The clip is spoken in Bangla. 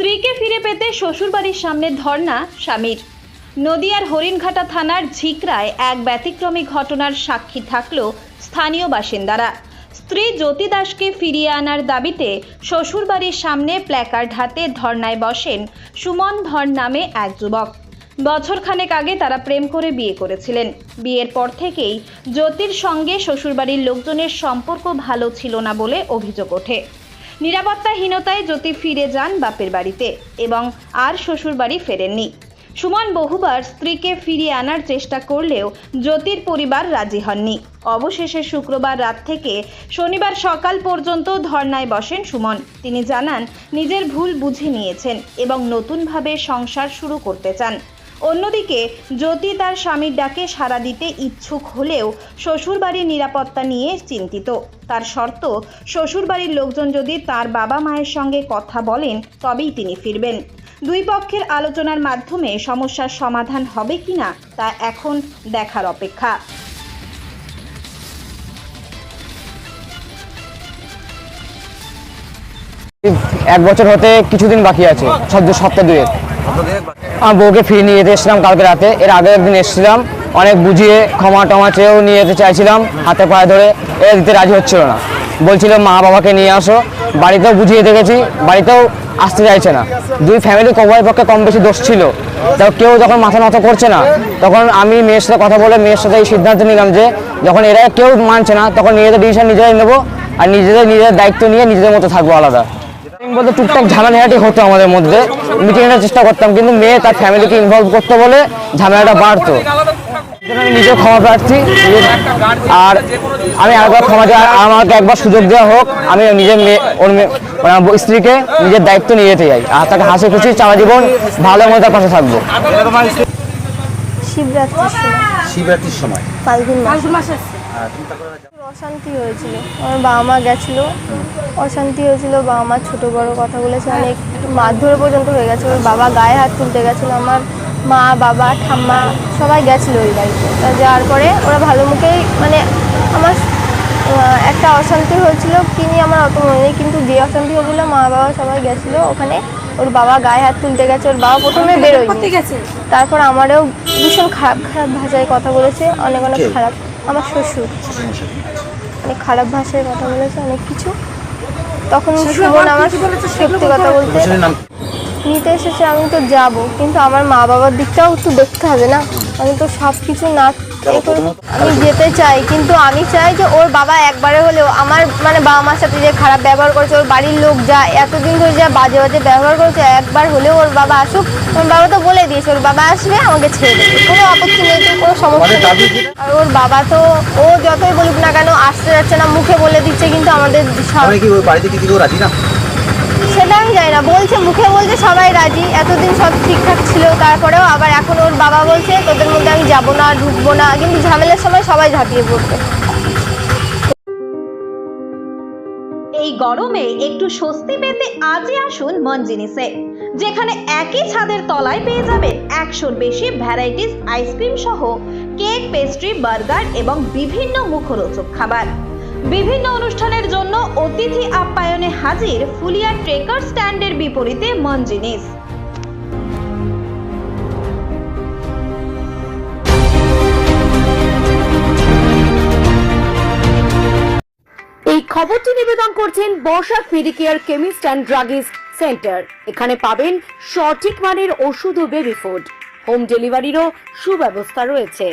স্ত্রীকে ফিরে পেতে শ্বশুরবাড়ির সামনে ধর্ণা স্বামীর। নদিয়ার হরিণঘাটা থানার ঝিকরায় এক ব্যতিক্রমী ঘটনার সাক্ষী থাকল স্থানীয় বাসিন্দারা। স্ত্রী জ্যোতি দাসকে ফিরিয়ে আনার দাবিতে শ্বশুরবাড়ির সামনে প্ল্যাকার্ড হাতে ধর্নায় বসেন সুমন ধর নামে এক যুবক। বছরখানেক আগে তারা প্রেম করে বিয়ে করেছিলেন। বিয়ের পর থেকেই জ্যোতির সঙ্গে শ্বশুরবাড়ির লোকজনের সম্পর্ক ভালো ছিল না বলে অভিযোগ ওঠে। নিরাপত্তাহীনতায় জ্যোতি ফিরে যান বাপের বাড়িতে এবং আর শ্বশুরবাড়ি ফেরেননি। সুমন বহুবার স্ত্রীকে ফিরিয়ে আনার চেষ্টা করলেও জ্যোতির পরিবার রাজি হননি। অবশেষে শুক্রবার রাত থেকে শনিবার সকাল পর্যন্ত ধর্নায় বসেন সুমন। তিনি জানান, নিজের ভুল বুঝে নিয়েছেন এবং নতুনভাবে সংসার শুরু করতে চান। অন্যদিকে, জ্যোতি তার স্বামীর ডাকে সাড়া দিতে ইচ্ছুক হলেও শ্বশুরবাড়ির নিরাপত্তা নিয়ে চিন্তিত। তার শর্ত, শ্বশুরবাড়ির লোকজন যদি তার বাবা মায়ের সঙ্গে কথা বলেন, তবেই তিনি ফিরবেন। দুই পক্ষের আলোচনার মাধ্যমে সমস্যার সমাধান হবে কিনা, তা এখন দেখার অপেক্ষা। এক বছর হতে কিছুদিন বাকি আছে সদ্য সপ্তাহ দুয়েক। আমার বউকে ফিরিয়ে নিয়ে যেতে এসেছিলাম কালকে রাতে। এর আগের একদিন এসেছিলাম, অনেক বুঝিয়ে ক্ষমা টমা চেয়েও নিয়ে যেতে চাইছিলাম, হাতে পায়ে ধরে এরা দিতে রাজি হচ্ছিল না। বলছিল, মা বাবাকে নিয়ে আসো। বাড়িতেও বুঝিয়ে দেখেছি, বাড়িতেও আসতে চাইছে না। দুই ফ্যামিলি কবাই পক্ষে কম বেশি দোষ ছিল। তাও কেউ যখন মাথা নত করছে না, তখন আমি মেয়ের সাথে কথা বলে মেয়ের সাথে এই সিদ্ধান্ত নিলাম যে, যখন এরা কেউ মানছে না, তখন নিজেদের ডিসিশন নিজেরাই নেব, আর নিজেদের নিজেদের দায়িত্ব নিয়ে নিজেদের মতো থাকব আলাদা। বলতে টুকটাক ঝামেলাঝাটি হতো আমাদের মধ্যে। মিটিং এর চেষ্টা করতাম কিন্তু মেয়ে তার ফ্যামিলিকে ইনভলভ করতে বলে ঝামেলাটা বাড়তো। আমি নিজেও ক্ষমা প্রার্থী। আর আমি একবার ক্ষমা চাই আমাকে একবার সুযোগ দেওয়া হোক আমি নিজের মেয়ে ওর মেয়ে স্ত্রীকে নিজের দায়িত্ব নিয়ে যেতে চাই। আর তাকে হাসি খুশি সারা জীবন ভালো মতো তার পাশে থাকব। শিবরাত্রির সময়। শিবরাত্রির সময় ফাল্গুন মাস অশান্তি হয়েছিল। আমার বাবা মা গেছিল। অশান্তি হয়েছিল বাবা মা ছোটো বড় কথা বলেছে। অনেক মারধর পর্যন্ত হয়ে গেছে। ওর বাবা গায়ে হাত তুলতে গেছিল। আমার মা বাবা ঠাম্মা সবাই গেছিল ওই বাড়িতে। তা যাওয়ার পরে ওরা ভালো মুখেই মানে আমার একটা অশান্তি হয়েছিল। কি নিয়ে আমার অত মনে নেই কিন্তু যে অশান্তি হয়েছিল মা বাবা সবাই গেছিল ওখানে। ওর বাবা গায়ে হাত তুলতে গেছে ওর বাবা প্রথমে বেরোয় তারপর আমারও ভীষণ খারাপ খারাপ ভাষায় কথা বলেছে। অনেক অনেক খারাপ আমার শ্বশুর। অনেক খারাপ ভাষায় কথা বলেছে অনেক কিছু। তখন সুমন আমার সত্যি কথা বলতে নিতে এসেছে আমি তো যাব। কিন্তু আমার মা বাবার দিকটাও একটু দেখতে হবে না? আমি তো সব কিছু না আমি যেতে চাই কিন্তু আমি চাই যে ওর বাবা একবারে হলেও আমার মানে বাবা মার সাথে যে খারাপ ব্যবহার করেছে ওর বাড়ির লোক যা এতদিন ধরে যা বাজে বাজে ব্যবহার করেছে একবার হলেও ওর বাবা আসুক ওর বাবা তো বলে দিয়েছে ওর বাবা আসবে আমাকে ছেড়ে দেবে কোনো আপত্তি নেই তো কোনো সমস্যা মানে নেই আর ওর বাবা তো ও যতই বলুক না কেন আসতে যাচ্ছে না মুখে বলে দিচ্ছে কিন্তু আমাদের সব- মানে বাড়িতে কি রাজি না? না বলছে, মুখে বলছে, সবাই রাজি। এতদিন সব ঠিকঠাক ছিল, তারপরেও আবার এখন ওর বাবা বলছে, তোদের মধ্যে আমি যাব না, ঢুকবো না। কিন্তু ঝামেলার সময় সবাই ঝাঁপিয়ে পড়বে এই গরমে একটু স্বস্তি পেতে আজই আসুন মন জিনিসে যেখানে একই ছাদের তলায় পেয়ে যাবেন একশোর বেশি ভ্যারাইটিস আইসক্রিম সহ কেক, পেস্ট্রি, বার্গার এবং বিভিন্ন মুখরোচক খাবার। বিভিন্ন অনুষ্ঠানের জন্য অতিথি আপ্যায়নে হাজির ফুলিয়া ট্রেকার স্ট্যান্ডের বিপরীতে মন জিনিস এই খবরটি নিবেদন করছেন বর্ষা ফেরিকেয়ার কেমিস্ট অ্যান্ড ড্রাগিস্ট সেন্টার। এখানে পাবেন সঠিক মানের ওষুধ ও বেবি ফুড। হোম ডেলিভারিরও সুব্যবস্থা রয়েছে।